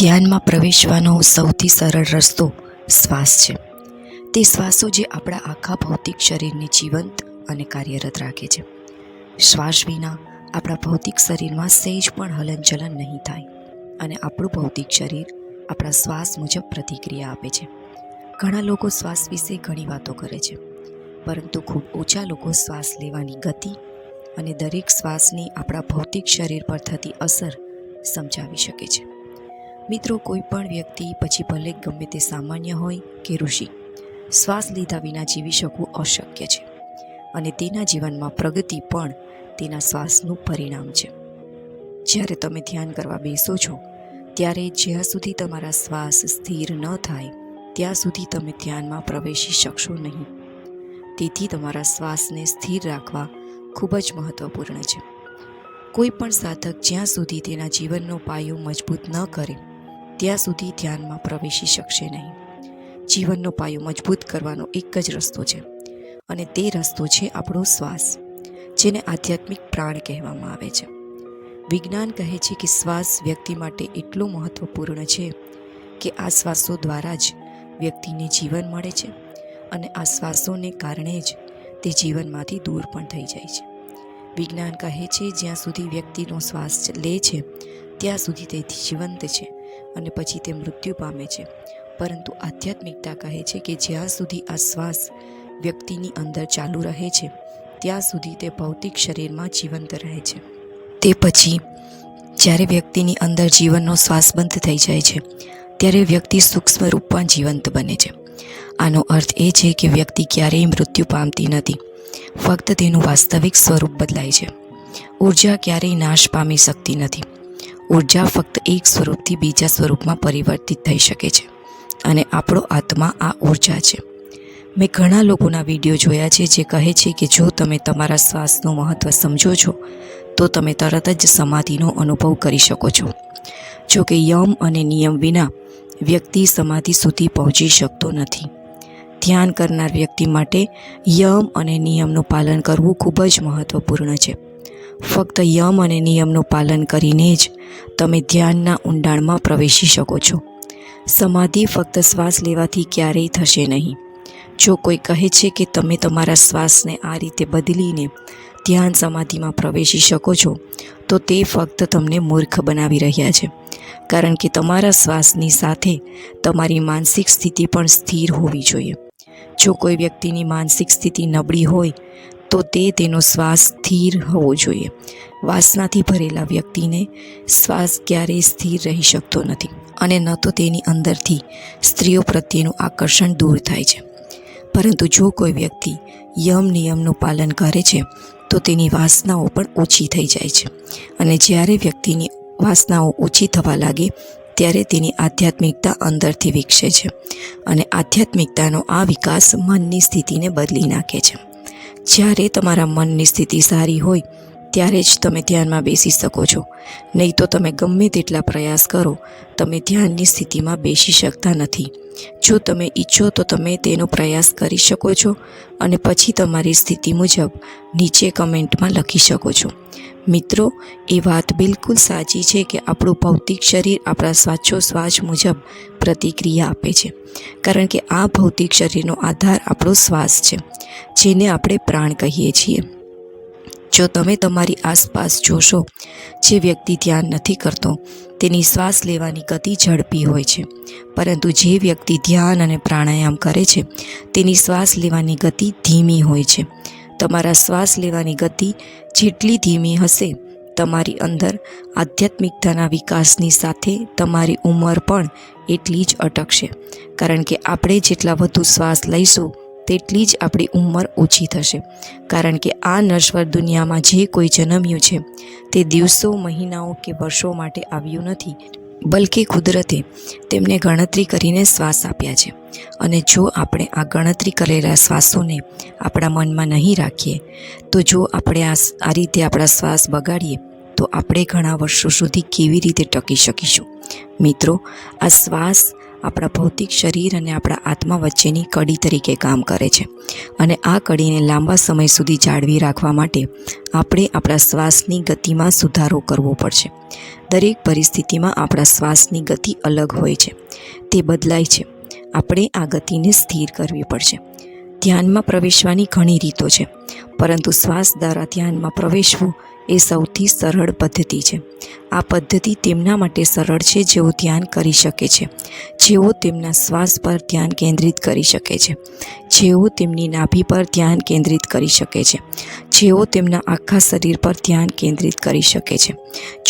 ધ્યાનમાં પ્રવેશવાનો સૌથી સરળ રસ્તો શ્વાસ છે. તે શ્વાસો જે આપણા આખા ભૌતિક શરીરને જીવંત અને કાર્યરત રાખે છે. શ્વાસ વિના આપણા ભૌતિક શરીરમાં સહેજ પણ હલનચલન નહીં થાય અને આપણું ભૌતિક શરીર આપણા શ્વાસ મુજબ પ્રતિક્રિયા આપે છે. ઘણા લોકો શ્વાસ વિશે ઘણી વાતો કરે છે, પરંતુ ખૂબ ઓછા લોકો શ્વાસ લેવાની ગતિ અને દરેક શ્વાસની આપણા ભૌતિક શરીર પર થતી અસર સમજાવી શકે છે. મિત્રો, કોઈ પણ વ્યક્તિ પછી ભલે ગમે તે સામાન્ય હોય કે ઋષિ, શ્વાસ લીધા વિના જીવી શકવું અશક્ય છે અને તેના જીવનમાં પ્રગતિ પણ તેના શ્વાસનું પરિણામ છે. જ્યારે તમે ધ્યાન કરવા બેસો છો, ત્યારે જ્યાં સુધી તમારા શ્વાસ સ્થિર ન થાય, ત્યાં સુધી તમે ધ્યાનમાં પ્રવેશી શકશો નહીં. તેથી તમારા શ્વાસને સ્થિર રાખવા ખૂબ જ મહત્વપૂર્ણ છે. કોઈ પણ સાધક જ્યાં સુધી તેના જીવનનો પાયો મજબૂત ન કરે ત્યાં સુધી ધ્યાનમાં પ્રવેશી શકશે નહીં. જીવનનો પાયો મજબૂત કરવાનો એક જ રસ્તો છે અને તે રસ્તો છે આપણો શ્વાસ, જેને આધ્યાત્મિક પ્રાણ કહેવામાં આવે છે. વિજ્ઞાન કહે છે કે શ્વાસ વ્યક્તિ માટે એટલો મહત્વપૂર્ણ છે કે આ શ્વાસો દ્વારા જ વ્યક્તિને જીવન મળે છે અને આ શ્વાસોને કારણે જ તે જીવનમાંથી દૂર પણ થઈ જાય છે. વિજ્ઞાન કહે છે જ્યાં સુધી વ્યક્તિનો શ્વાસ લે છે, ત્યાં સુધી તે જીવંત છે. અને પછી તે મૃત્યુ પામે છે. પરંતુ આધ્યાત્મિકતા કહે છે કે જ્યાં સુધી આ શ્વાસ વ્યક્તિની અંદર ચાલુ રહે છે, ત્યાં સુધી તે ભૌતિક શરીરમાં જીવંત રહે છે. તે પછી, જ્યારે વ્યક્તિની અંદર જીવનનો શ્વાસ બંધ થઈ જાય છે, ત્યારે વ્યક્તિ સૂક્ષ્મ રૂપમાં જીવંત બને છે. આનો અર્થ એ છે કે વ્યક્તિ ક્યારેય મૃત્યુ પામતી નથી, ફક્ત તેનું વાસ્તવિક સ્વરૂપ બદલાય છે. ઊર્જા ક્યારેય નાશ પામી શકતી નથી. ઊર્જા ફક્ત એક સ્વરૂપથી બીજા સ્વરૂપમાં પરિવર્તિત થઈ શકે છે અને આપણો આત્મા આ ઊર્જા છે. મેં ઘણા લોકોના વીડિયો જોયા છે જે કહે છે કે જો તમે તમારા શ્વાસનું મહત્ત્વ સમજો છો, તો તમે તરત જ સમાધિનો અનુભવ કરી શકો છો. જો કે યમ અને નિયમ વિના વ્યક્તિ સમાધિ સુધી પહોંચી શકતો નથી. ધ્યાન કરનાર વ્યક્તિ માટે યમ અને નિયમનું પાલન કરવું ખૂબ જ મહત્ત્વપૂર્ણ છે. ફક્ત યમ અને નિયમનું પાલન કરીને જ તમે ધ્યાનના ઊંડાણમાં પ્રવેશી શકો છો. સમાધિ ફક્ત શ્વાસ લેવાથી ક્યારેય થશે નહીં. જો કોઈ કહે છે કે તમે તમારા શ્વાસને આ રીતે બદલીને ધ્યાન સમાધિમાં પ્રવેશી શકો છો, તો તે ફક્ત તમને મૂર્ખ બનાવી રહ્યા છે. કારણ કે તમારા શ્વાસની સાથે તમારી માનસિક સ્થિતિ પણ સ્થિર હોવી જોઈએ. જો કોઈ વ્યક્તિની માનસિક સ્થિતિ નબળી હોય તો તે તેનો શ્વાસ સ્થિર હોવો જોઈએ. વાસનાથી ભરેલા વ્યક્તિને શ્વાસ ક્યારેય સ્થિર રહી શકતો નથી અને ન તો તેની અંદરથી સ્ત્રીઓ પ્રત્યેનું આકર્ષણ દૂર થાય છે. પરંતુ જો કોઈ વ્યક્તિ યમ નિયમનું પાલન કરે છે, તો તેની વાસનાઓ પણ ઓછી થઈ જાય છે અને જ્યારે વ્યક્તિની વાસનાઓ ઓછી થવા લાગે, ત્યારે તેની આધ્યાત્મિકતા અંદરથી વિકસે છે અને આધ્યાત્મિકતાનો આ વિકાસ મનની સ્થિતિને બદલી નાખે છે. જ્યારે તમારા મનની સ્થિતિ સારી હોય ત્યારે જ તમે ધ્યાનમાં બેસી શકો છો. નહીં તો તમે ગમે તેટલા પ્રયાસ કરો, તમે ધ્યાનની સ્થિતિમાં બેસી શકતા નથી. જો તમે ઈચ્છો તો તમે તેનો પ્રયાસ કરી શકો છો અને પછી તમારી સ્થિતિ મુજબ નીચે કમેન્ટમાં લખી શકો છો. મિત્રો, એ વાત બિલકુલ સાચી છે કે આપણું ભૌતિક શરીર આપણા શ્વાસોશ્વાસ મુજબ પ્રતિક્રિયા આપે છે. કારણ કે આ ભૌતિક શરીરનો આધાર આપણો શ્વાસ છે, જેને આપણે પ્રાણ કહીએ છીએ. જો તમે તમારી આસપાસ જોશો, જે વ્યક્તિ ધ્યાન નથી કરતો, તેની શ્વાસ લેવાની ગતિ ઝડપી હોય છે. પરંતુ જે વ્યક્તિ ધ્યાન અને પ્રાણાયામ કરે છે, તેની શ્વાસ લેવાની ગતિ ધીમી હોય છે. તમારા શ્વાસ લેવાની ગતિ જેટલી ધીમી હશે, તમારી અંદર આધ્યાત્મિકતાના વિકાસની સાથે તમારી ઉંમર પણ એટલી જ અટકશે. કારણ કે આપણે જેટલા વધુ શ્વાસ લઈશું તેટલી જ આપણી ઉંમર ઓછી થશે. કારણ કે આ નશ્વર દુનિયામાં જે કોઈ જન્મ્યું છે, તે દિવસો, મહિનાઓ કે વર્ષો માટે આવ્યું નથી. બલકે કુદરતે તેમને ગણતરી કરીને શ્વાસ આપ્યા છે. અને જો આપણે આ ગણતરી કરેલા શ્વાસોને આપણા મનમાં નહીં રાખીએ, તો જો આપણે આ આ રીતે આપણા શ્વાસ બગાડીએ તો આપણે ઘણા વર્ષો સુધી કેવી રીતે ટકી શકીશું? મિત્રો, આ શ્વાસ આપણા ભૌતિક શરીર અને આપણા આત્મા વચ્ચેની કડી તરીકે કામ કરે છે અને આ કડીને લાંબા સમય સુધી જાળવી રાખવા માટે આપણે આપણા શ્વાસની ગતિમાં સુધારો કરવો પડશે. દરેક પરિસ્થિતિમાં આપણા શ્વાસની ગતિ અલગ હોય છે. તે બદલાય છે. આપણે આ ગતિને સ્થિર કરવી પડશે. ધ્યાનમાં પ્રવેશવાની ઘણી રીતો છે. પરંતુ શ્વાસ દ્વારા ધ્યાનમાં પ્રવેશવું એ સૌથી સરળ પદ્ધતિ છે. આ પદ્ધતિ તેમના માટે સરળ છે જેઓ ધ્યાન કરી શકે છે. જેઓ તેમના શ્વાસ પર ધ્યાન કેન્દ્રિત કરી શકે છે. જેઓ તેમની નાભી પર ધ્યાન કેન્દ્રિત કરી શકે છે. જેઓ તેમના આખા શરીર પર ધ્યાન કેન્દ્રિત કરી શકે છે.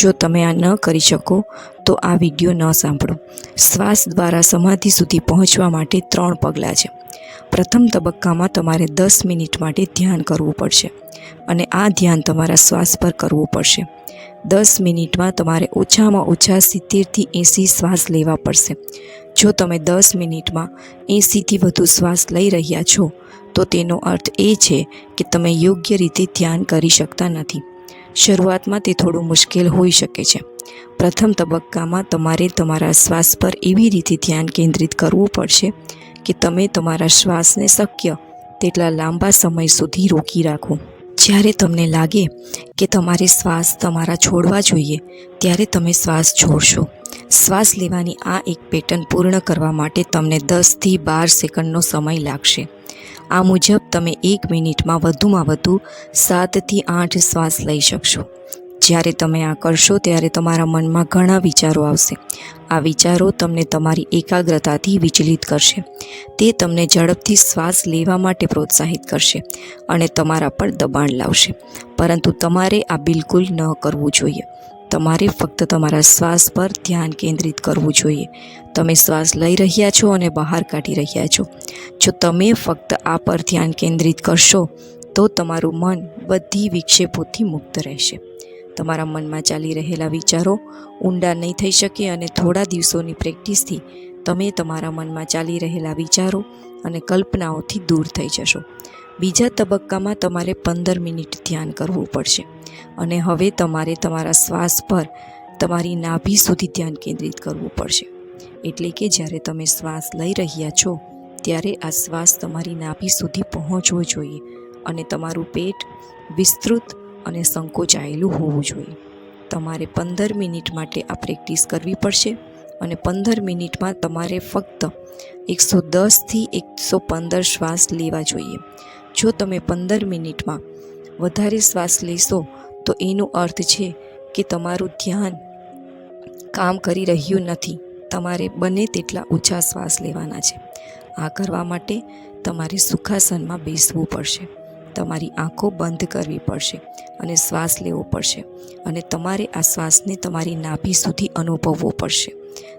જો તમે આ ન કરી શકો, તો આ વીડિયો ન સાંભળો. શ્વાસ દ્વારા સમાધિ સુધી પહોંચવા માટે ત્રણ પગલાં છે. પ્રથમ તબક્કામાં તમારે દસ મિનિટ માટે ધ્યાન કરવું પડશે અને આ ધ્યાન તમારા શ્વાસ પર કરવું પડશે. દસ મિનિટમાં તમારે ઓછામાં ઓછા સિત્તેરથી એંસી શ્વાસ લેવા પડશે. જો તમે દસ મિનિટમાં એંસીથી વધુ શ્વાસ લઈ રહ્યા છો, તો તેનો અર્થ એ છે કે તમે યોગ્ય રીતે ધ્યાન કરી શકતા નથી. શરૂઆતમાં તે થોડું મુશ્કેલ હોઈ શકે છે. પ્રથમ તબક્કામાં તમારે તમારા શ્વાસ પર એવી રીતે ધ્યાન કેન્દ્રિત કરવું પડશે કે તમે તમારા શ્વાસને શક્ય તેટલા લાંબા સમય સુધી રોકી રાખો. જ્યારે તમને લાગે કે તમારે શ્વાસ તમારા છોડવા જોઈએ, ત્યારે તમે શ્વાસ છોડશો. શ્વાસ લેવાની આ એક પેટર્ન પૂર્ણ કરવા માટે તમને દસથી બાર સેકન્ડનો સમય લાગશે. આ મુજબ તમે એક મિનિટમાં વધુમાં વધુ સાતથી આઠ શ્વાસ લઈ શકશો. જ્યારે તમે આ કરશો ત્યારે તમારા મનમાં ઘણા વિચારો આવશે. આ વિચારો તમને તમારી એકાગ્રતાથી વિચલિત કરશે. તે તમને ઝડપથી શ્વાસ લેવા માટે પ્રોત્સાહિત કરશે અને તમારા પર દબાણ લાવશે. પરંતુ તમારે આ બિલકુલ ન કરવું જોઈએ. તમારે ફક્ત તમારા શ્વાસ પર ધ્યાન કેન્દ્રિત કરવું જોઈએ. તમે શ્વાસ લઈ રહ્યા છો અને બહાર કાઢી રહ્યા છો. જો તમે ફક્ત આ પર ધ્યાન કેન્દ્રિત કરશો, તો તમારું મન બધી વિક્ષેપોથી મુક્ત રહેશે. તમારા મનમાં ચાલી રહેલા વિચારો ઊંડા નહીં થઈ શકે અને થોડા દિવસોની પ્રેક્ટિસથી તમે તમારા મનમાં ચાલી રહેલા વિચારો અને કલ્પનાઓથી દૂર થઈ જશો. બીજા તબક્કામાં તમારે પંદર મિનિટ ધ્યાન કરવું પડશે અને હવે તમારે તમારા શ્વાસ પર તમારી નાભી સુધી ધ્યાન કેન્દ્રિત કરવું પડશે. એટલે કે જ્યારે તમે શ્વાસ લઈ રહ્યા છો, ત્યારે આ શ્વાસ તમારી નાભી સુધી પહોંચવો જોઈએ અને તમારું પેટ વિસ્તૃત અને સંકોચાયેલું હોવું જોઈએ. તમારે પંદર મિનિટ માટે આ પ્રેક્ટિસ કરવી પડશે અને પંદર મિનિટમાં તમારે ફક્ત એકસો દસથી એકસો પંદર શ્વાસ લેવા જોઈએ. જો તમે પંદર મિનિટમાં વધારે શ્વાસ લેશો, તો એનો અર્થ છે કે તમારું ધ્યાન કામ કરી રહ્યું નથી. તમારે બને તેટલા ઓછા શ્વાસ લેવાના છે. આ કરવા માટે તમારે સુખાસનમાં બેસવું પડશે. તમારી આંખો બંધ કરવી પડશે અને શ્વાસ લેવો પડશે અને તમારે આ શ્વાસને તમારી નાભી સુધી અનુભવવો પડશે.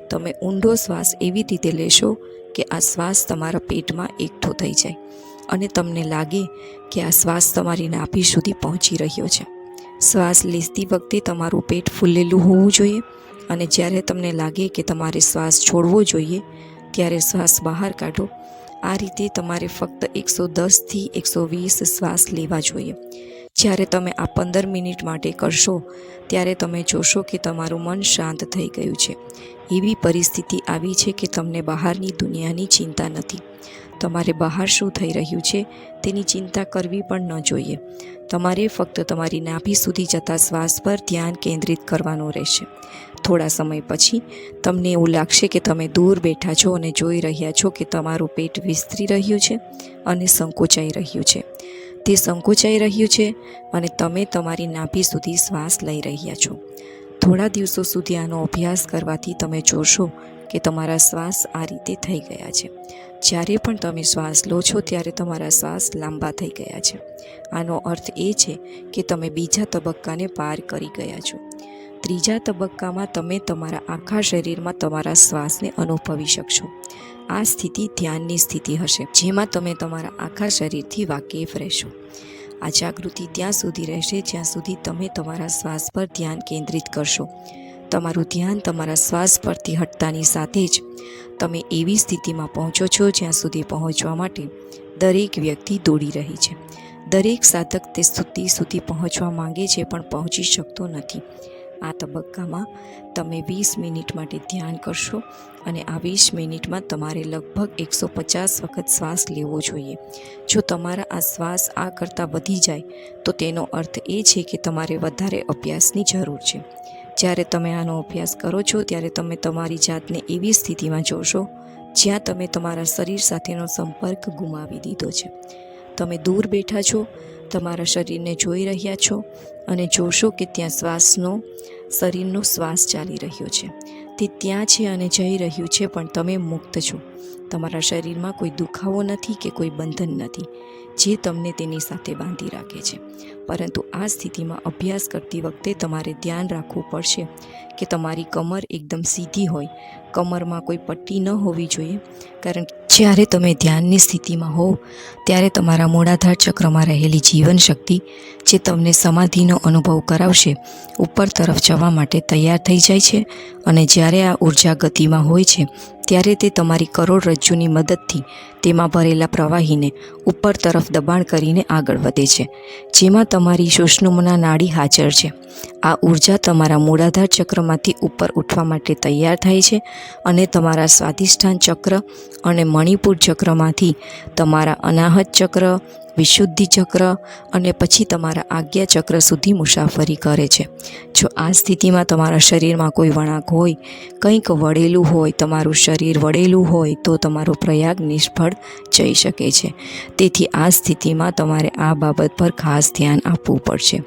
તમે ઊંડો શ્વાસ એવી રીતે લેશો કે આ શ્વાસ તમારા પેટમાં એકઠો થઈ જાય અને તમને લાગે કે આ શ્વાસ તમારી નાભી સુધી પહોંચી રહ્યો છે. શ્વાસ લેતી વખતે તમારું પેટ ફૂલેલું હોવું જોઈએ અને જ્યારે તમને લાગે કે તમારે શ્વાસ છોડવો જોઈએ, ત્યારે શ્વાસ બહાર કાઢો આ રીતે તમારે ફક્ત એકસો દસથી એકસો વીસ શ્વાસ લેવા જોઈએ. જ્યારે તમે આ પંદર મિનિટ માટે કરશો, ત્યારે તમે જોશો કે તમારું મન શાંત થઈ ગયું છે. એવી પરિસ્થિતિ આવી છે કે તમને બહારની દુનિયાની ચિંતા નથી. તમારે બહાર શું થઈ રહ્યું છે તેની ચિંતા કરવી પણ ન જોઈએ. તમારે ફક્ત તમારી નાભી સુધી જતા શ્વાસ પર ધ્યાન કેન્દ્રિત કરવાનું રહેશે. થોડા સમય પછી તમને એવું લાગશે કે તમે દૂર બેઠા છો અને જોઈ રહ્યા છો કે તમારું પેટ વિસ્તરી રહ્યું છે અને સંકોચાઈ રહ્યું છે. તે સંકોચાઈ રહ્યું છે અને તમે તમારી નાભી સુધી શ્વાસ લઈ રહ્યા છો. થોડા દિવસો સુધી આનો અભ્યાસ કરવાથી તમે જોશો કે તમારા શ્વાસ આ રીતે થઈ ગયા છે. જ્યારે પણ તમે શ્વાસ લો છો ત્યારે તમારા શ્વાસ લાંબા થઈ ગયા છે. આનો અર્થ એ છે કે તમે બીજા તબક્કાને પાર કરી ગયા છો. ત્રીજા તબક્કામાં તમે તમારા આખા શરીરમાં તમારા શ્વાસને અનુભવી શકશો. આ સ્થિતિ ધ્યાનની સ્થિતિ હશે, જેમાં તમે તમારા આખા શરીરથી વાકેફ રહેશો. આ જાગૃતિ ત્યાં સુધી રહેશે જ્યાં સુધી તમે તમારા શ્વાસ પર ધ્યાન કેન્દ્રિત કરશો. તમારું ધ્યાન તમારા શ્વાસ પરથી હટતાની સાથે જ તમે એવી સ્થિતિમાં પહોંચો છો જ્યાં સુધી પહોંચવા માટે દરેક વ્યક્તિ દોડી રહી છે. દરેક સાધક તે સ્થિતિ સુધી પહોંચવા માંગે છે, પણ પહોંચી શકતો નથી. આ તબક્કામાં તમે વીસ મિનિટ માટે ધ્યાન કરશો અને આ વીસ મિનિટમાં તમારે લગભગ એકસો પચાસ વખત શ્વાસ લેવો જોઈએ. જો તમારા આ શ્વાસ આ કરતાં વધી જાય, તો તેનો અર્થ એ છે કે તમારે વધારે અભ્યાસની જરૂર છે. જ્યારે તમે આનો અભ્યાસ કરો છો, ત્યારે તમે તમારી જાતને એવી સ્થિતિમાં જોશો, જ્યાં તમે તમારા શરીર સાથેનો સંપર્ક ગુમાવી દીધો છે. તમે દૂર બેઠા છો તમારા શરીરને જોઈ રહ્યા છો અને જોશો કે ત્યાં શ્વાસનો, શરીરનો શ્વાસ ચાલી રહ્યો છે. તે ત્યાં છે અને જઈ રહ્યું છે, પણ તમે મુક્ત છો. તમારા શરીરમાં કોઈ દુખાવો નથી કે કોઈ બંધન નથી, જે તમને તેની સાથે બાંધી રાખે છે. પરંતુ આ સ્થિતિમાં અભ્યાસ કરતી વખતે તમારે ધ્યાન રાખવું પડશે કે તમારી કમર એકદમ સીધી હોય. કમરમાં કોઈ પટ્ટી ન હોવી જોઈએ, કારણ કે જ્યારે તમે ધ્યાનની સ્થિતિમાં હો ત્યારે તમારા મૂળાધાર ચક્રમાં રહેલી જીવન શક્તિ જે તમને સમાધિનો અનુભવ કરાવશે, ઉપર તરફ જવા માટે તૈયાર થઈ જાય છે અને જ્યારે આ ઊર્જા ગતિમાં હોય છે ત્યારે તે તમારી કરોડરજ્જુની મદદથી તેમાં ભરેલા પ્રવાહીને ઉપર તરફ દબાણ કરીને આગળ વધે છે, જેમાં તમારી સુષ્ણુમના નાડી હાજર છે. આ ઊર્જા તમારા મૂળાધાર ચક્રમાંથી ઉપર ઉઠવા માટે તૈયાર થાય છે અને તમારા સ્વાધિષ્ઠાન ચક્ર અને મણિપુર ચક્રમાંથી તમારા અનાહત ચક્ર, વિશુદ્ધિ ચક્ર અને પછી તમારા આજ્ઞા ચક્ર સુધી મુસાફરી કરે છે. જો આ સ્થિતિમાં તમારા શરીરમાં કોઈ વળાંક હોય, કંઈક વળેલું હોય, તમારું શરીર વળેલું હોય, તો તમારો પ્રયાગ નિષ્ફળ જઈ શકે છે. તેથી આ સ્થિતિમાં તમારે આ બાબત પર ખાસ ધ્યાન આપવું પડશે.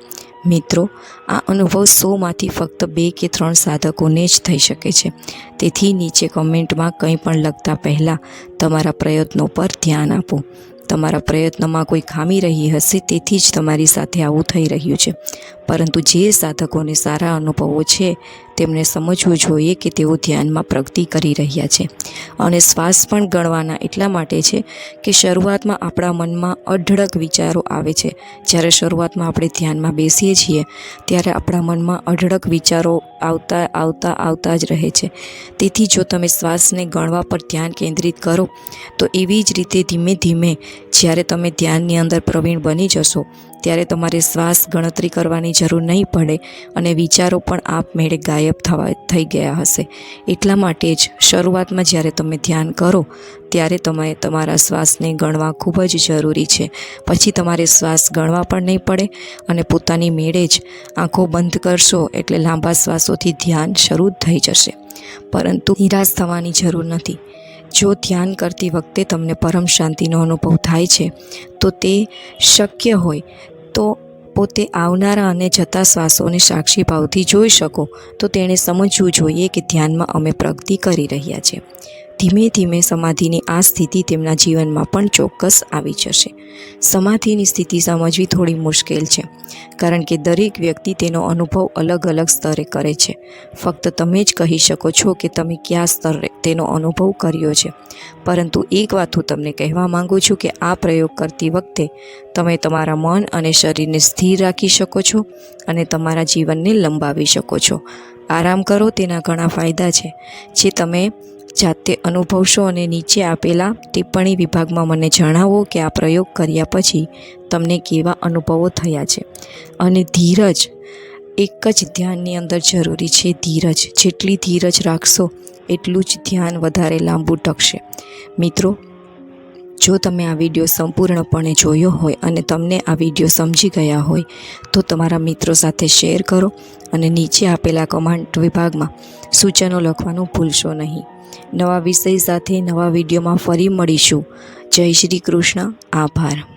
મિત્રો, આ અનુભવ સોમાંથી ફક્ત બે કે ત્રણ સાધકોને જ થઈ શકે છે. તેથી નીચે કમેન્ટમાં કંઈ પણ લખતા પહેલાં તમારા પ્રયત્નો પર ધ્યાન આપો. તમારા પ્રયત્નમાં કોઈ ખામી રહી હશે, તેથી જ તમારી સાથે આવું થઈ રહ્યું છે. પરંતુ જે સાધકોને સારા અનુભવો છે તેમણે સમજવું જોઈએ કે તેઓ ધ્યાનમાં પ્રગતિ કરી રહ્યા છે અને શ્વાસ પણ ગણવાના એટલા માટે છે કે શરૂઆતમાં આપણા મનમાં અઢળક વિચારો આવે છે. જ્યારે શરૂઆતમાં આપણે ધ્યાનમાં બેસીએ છીએ, ત્યારે આપણા મનમાં અઢળક વિચારો આવતા આવતા આવતા જ રહે છે. તેથી જો તમે શ્વાસને ગણવા પર ધ્યાન કેન્દ્રિત કરો, તો એવી જ રીતે ધીમે ધીમે જ્યારે તમે ધ્યાનની અંદર પ્રવીણ બની જશો ત્યારે તમારે શ્વાસ ગણતરી કરવાની જરૂર નહીં પડે અને વિચારો પણ આપમેળે ગાયબ થવા, થઈ ગયા હશે. એટલા માટે જ શરૂઆતમાં જ્યારે તમે ધ્યાન કરો, ત્યારે તમે તમારા શ્વાસને ગણવા ખૂબ જ જરૂરી છે. પછી તમારે શ્વાસ ગણવા પણ નહીં પડે અને પોતાની મેળે જ આંખો બંધ કરશો એટલે લાંબા શ્વાસોથી ધ્યાન શરૂ થઈ જશે. પરંતુ નિરાશ થવાની જરૂર નથી. જો ધ્યાન કરતી વખતે તમને પરમ શાંતિનો અનુભવ થાય છે, તો તે શક્ય હોય તો પોતે આવનારા અને જતા શ્વાસોને સાક્ષી ભાવથી જોઈ શકો, તો તેણે સમજવું જોઈએ કે ધ્યાનમાં અમે પ્રગતિ કરી રહ્યા છીએ. ધીમે ધીમે સમાધિની આ સ્થિતિ તેમના જીવનમાં પણ ચોક્કસ આવી જશે. સમાધિની સ્થિતિ સમજવી થોડી મુશ્કેલ છે, કારણ કે દરેક વ્યક્તિ તેનો અનુભવ અલગ અલગ સ્તરે કરે છે. ફક્ત તમે જ કહી શકો છો કે તમે કયા સ્તરે તેનો અનુભવ કર્યો છે. પરંતુ એક વાત હું તમને કહેવા માંગુ છું કે આ પ્રયોગ કરતી વખતે તમે તમારા મન અને શરીરને સ્થિર રાખી શકો છો અને તમારા જીવનને લંબાવી શકો છો. આરામ કરો, તેના ઘણા ફાયદા છે. જે તમે જાતે અનુભવશો અને નીચે આપેલા ટિપ્પણી વિભાગમાં મને જણાવો કે આ પ્રયોગ કર્યા પછી તમને કેવા અનુભવો થયા છે. અને ધીરજ, એક જ ધ્યાનની અંદર જરૂરી છે ધીરજ. જેટલી ધીરજ રાખશો, એટલું જ ધ્યાન વધારે લાંબુ ટકશે. મિત્રો જો તમે આ વીડિયો સંપૂર્ણપણે જોયો હોય અને તમને આ વીડિયો સમજી ગયા હોય, તો તમારા મિત્રો સાથે શેર કરો અને નીચે આપેલા કમેન્ટ વિભાગમાં સૂચનો લખવાનું ભૂલશો નહીં. નવા વિષય સાથે નવા વિડીયોમાં ફરી મળીશું. જય શ્રી કૃષ્ણ. આભાર.